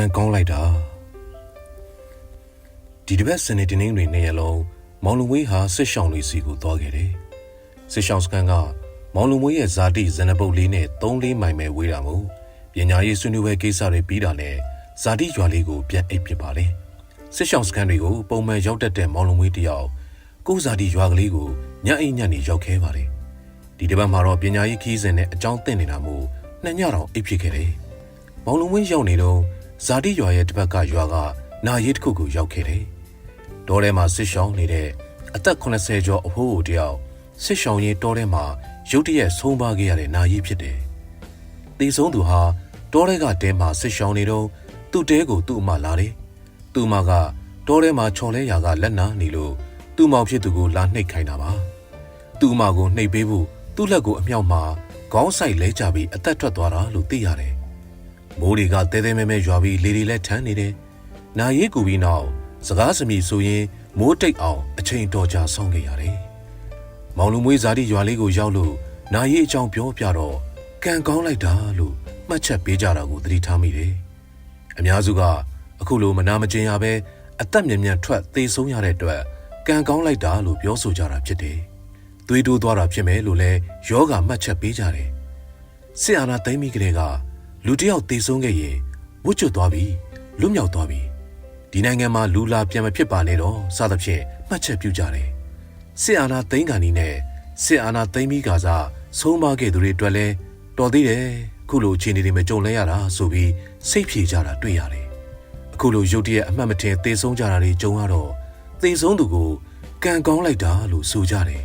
ကံကောင်းလိုက်တာဒီတစ်ပတ်စနေတင်းတွေနေ့ရက်လုံးမောင်လူမွေးဟာစစ်ရှောင်းလေးစီကိုသွားခဲ့တယ်စစ်ရှောင်းစကန်ကမောင်လူမွေးရဲ့ဇာတိဇနပုတ်လေးနဲ့3-4မိုင်ပဲဝေးတာမို့ပညာရေးဆွေးနွေးပွဲကိစ္စတွေပြီးတာနဲ့ဇာတိရွာလေးကိုပြန်အိပ်ဖြစ်ပါလေစစ်ရှောင်းစကန်တွေကိုပုံမှန်ရောက်တတ်တဲ့မောင်လူမွေးတယောက်ကိုဇာတိရွာကလေးကိုညအိတ်ညက်နေရောက်ခဲပါတယ်ဒီတစ်ပတ်မှာတော့ပညာရေးခီးစဉ်နဲ့အကြောင်းသင်နေတာမို့နှစ်ညတောင်အိပ်ဖြစ်ခဲ့တယ်မောင်လူမွေးရောက်နေတော့ ဇာတိရွာရဲ့တစ်ပတ်ကရွာကနာရီတစ်ခုကိုရောက်ခဲ့တယ်တောထဲမှာစစ်ရှောင်းနေတဲ့အသက်80ကျော်အဖိုးအိုတယောက်စစ်ရှောင်းရင်တောထဲမှာရုတ်တရက်ဆုံးပါခဲ့ရတဲ့နာရီဖြစ်တယ်။တေဆုံးသူဟာတောထဲကတဲမှာစစ်ရှောင်းနေတော့သူ့တဲကိုသူ့အမလာတယ်။သူ့အမကတောထဲမှာချော်လဲရာကလက်နာနေလို့သူ့မောင်ဖြစ်သူကိုလာနှိပ်ခိုင်းတာပါ။သူ့အမကိုနှိပ်ပေးဖို့သူ့လက်ကိုအမြောက်မှာခေါင်းဆိုင်လဲကြပြီးအသက်ထွက်သွားတာလို့သိရတယ်။ မိုးတွေကတဲတဲမဲမဲရွာပြီးလေတွေလည်းထမ်းနေတယ်။နာရီကူပြီးနောက်စကားစမြည်ဆိုရင်မိုးတိတ်အောင်အချိန်တော်ကြာဆုံးခဲ့ရတယ်။မောင်လူမွေးဇာတိရွာလေးကိုရောက်လို့နာရီအကြောင်းပြောပြတော့ကံကောင်းလိုက်တာလို့မှတ်ချက်ပေးကြတာကိုသတိထားမိတယ်။အများစုကအခုလိုမနာမကျင်ရပဲအသက်မြင်မြန်ထွက်သေဆုံးရတဲ့အတွက်ကံကောင်းလိုက်တာလို့ပြောဆိုကြတာဖြစ်တယ်။သွေးတိုးသွားတာဖြစ်မယ်လို့လဲယောဂမှတ်ချက်ပေးကြတယ်။စစ်အာဏာသိမ်းပြီးကလေးက လူတစ်ယောက်သေဆုံးခဲ့ရင်ဝှကျွတ်သွားပြီလွတ်မြောက်သွားပြီဒီနိုင်ငံမှာလူလာပြန်မဖြစ်ပါနဲ့တော့စသဖြင့်မှတ်ချက်ပြုကြတယ်စစ်အာဏာသိမ်းကန်ဒီနဲ့စစ်အာဏာသိမ်းပြီးကစားဆုံးမခဲ့သူတွေအတွက်လဲတော်သေးတယ်ခုလိုအခြေအနေတွေမကြုံလဲရတာဆိုပြီးစိတ်ဖြေကြတာတွေ့ရတယ်အခုလိုရုတ်တရက်အမှတ်မထင်သေဆုံးကြတာတွေကြုံရတော့သေဆုံးသူကိုကံကောင်းလိုက်တာလို့ဆိုကြတယ်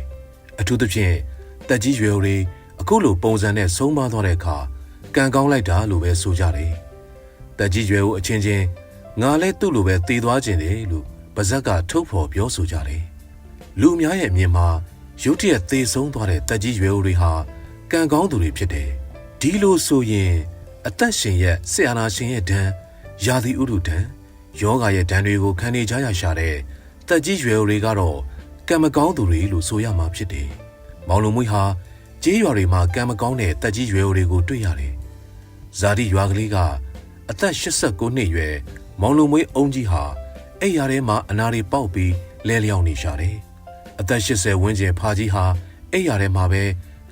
အထူးသဖြင့်တက်ကြီးရွယ်တွေအခုလိုပုံစံနဲ့ဆုံးမသွားတဲ့အခါ ကံကောင်းလိုက်တာလို့ပဲဆိုကြတယ်တက်ကြီးရွယ်ကိုအချင်းချင်းငါလဲသူ့လိုပဲတည်သွားခြင်းတယ်လို့ပါဇက်ကထုတ်ဖော်ပြောဆိုကြတယ်လူအများရဲ့အမြင်မှာရုတ်တရက်သေဆုံးသွားတဲ့တက်ကြီးရွယ်အိုတွေဟာကံကောင်းသူတွေဖြစ်တယ်ဒီလိုဆိုရင်အသက်ရှင်ရဲ့ဆရာနာရှင်ရဲ့ဒဏ်ယာတိဥဒုဒဏ်ယောဂရဲ့ဒဏ်တွေကိုခံနေကြရရှာတဲ့တက်ကြီးရွယ်အိုတွေကတော့ကံမကောင်းသူတွေလို့ဆိုရမှာဖြစ်တယ်မောင်လုံမွေးဟာကြေးရွာတွေမှာကံမကောင်းတဲ့တက်ကြီးရွယ်အိုတွေကိုတွေ့ရတယ် ဇာတိရွာကလေးကအသက်89နှစ်ရွယ်မောင်လုံမွေးအုံကြီးဟာအဲ့ရထဲမှာအနာတွေပေါက်ပြီးလဲလျောင်းနေရှာတယ်။အသက်80ဝန်းကျင်ဖာကြီးဟာအဲ့ရထဲမှာပဲ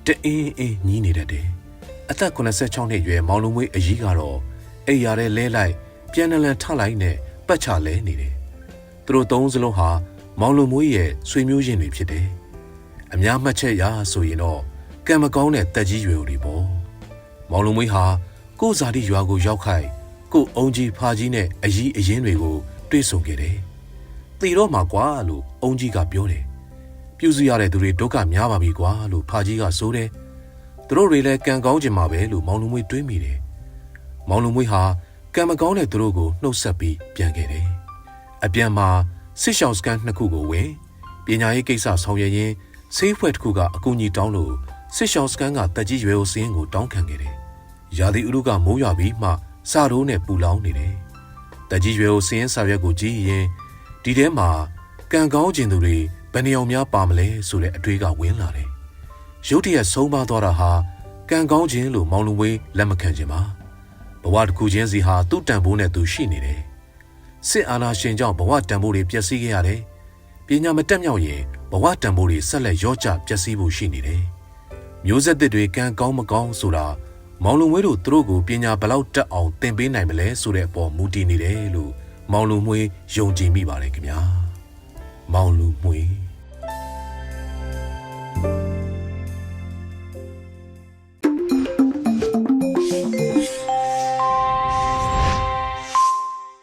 တအင်းအင်းညီးနေတတ်တယ်။အသက်86နှစ်ရွယ်မောင်လုံမွေးအကြီးကတော့အဲ့ရထဲလဲလိုက်ပြန်နလန်ထလိုက်နဲ့ပတ်ချလဲနေတယ်။သူတို့သုံးစလုံးဟာမောင်လုံမွေးရဲ့ဆွေမျိုးရင်းတွေဖြစ်တယ်။အများမှတ်ချက်ရဆိုရင်တော့ကံမကောင်းတဲ့တက်ကြီးရွယ်တွေပေါ့။မောင်လုံမွေးဟာ ကိုယ်ဇာတိရွာကိုရောက်ခိုက်ကိုအုံကြီးဖာကြီးနဲ့အကြီးအရင်တွေကိုတွေ့ဆုံခဲ့တယ်။တီတော့မှာကွာလို့အုံကြီးကပြောတယ်။ပြုစုရတဲ့သူတွေဒုက္ခများပါပြီကွာလို့ဖာကြီးကဆိုတယ်။သူတို့တွေလည်းကံကောင်းချင်မှာပဲလို့မောင်လူမွေးတွေးမိတယ်။မောင်လူမွေးဟာကံမကောင်းတဲ့သူတို့ကိုနှုတ်ဆက်ပြီးပြန်ခဲ့တယ်။အပြန်မှာစစ်ရှောင်းစကန်နှစ်ခုကိုဝင်ပညာရေးကိစ္စဆောင်ရွက်ရင်းဆေးဖွဲ့တစ်ခုကအကူအညီတောင်းလို့စစ်ရှောင်းစကန်ကတက်ကြီးရွယ်အိုစင်းကိုတောင်းခံခဲ့တယ်။ ရာသီဥတုကမိုးရွာပြီးမှစာရိုးနဲ့ပူလောင်နေတယ်။တကြီးရွယ်ကိုစင်းရင်စာရွက်ကိုကြည့်ရင်ဒီထဲမှာကံကောင်းခြင်းသူတွေဘယ်နှယောင်များပါမလဲဆိုတဲ့အတွေးကဝင်လာတယ်။ရုတ်တရက်ဆုံးပါသွားတာဟာကံကောင်းခြင်းလို့မောင်လူဝေးလက်မခံခြင်းပါ။ဘဝတစ်ခုချင်းစီဟာသူ့တန်ဖိုးနဲ့သူရှိနေတယ်။စစ်အာဏာရှင်ကြောင့်ဘဝတန်ဖိုးတွေပျက်စီးခဲ့ရတယ်။ပညာမတက်မြောက်ရင်ဘဝတန်ဖိုးတွေဆက်လက်ရောကျပျက်စီးဖို့ရှိနေတယ်။မျိုးဆက်သစ်တွေကံကောင်းမကောင်းဆိုတာ မောင်လုံမွေးတို့သူတို့ကိုပညာဘလောက်တက်အောင်သင်ပေးနိုင်မလဲဆိုတဲ့အပေါ်မူတည်နေတယ်လို့မောင်လုံမွေးယုံကြည်မိပါတယ်ခင်ဗျာမောင်လုံမွေး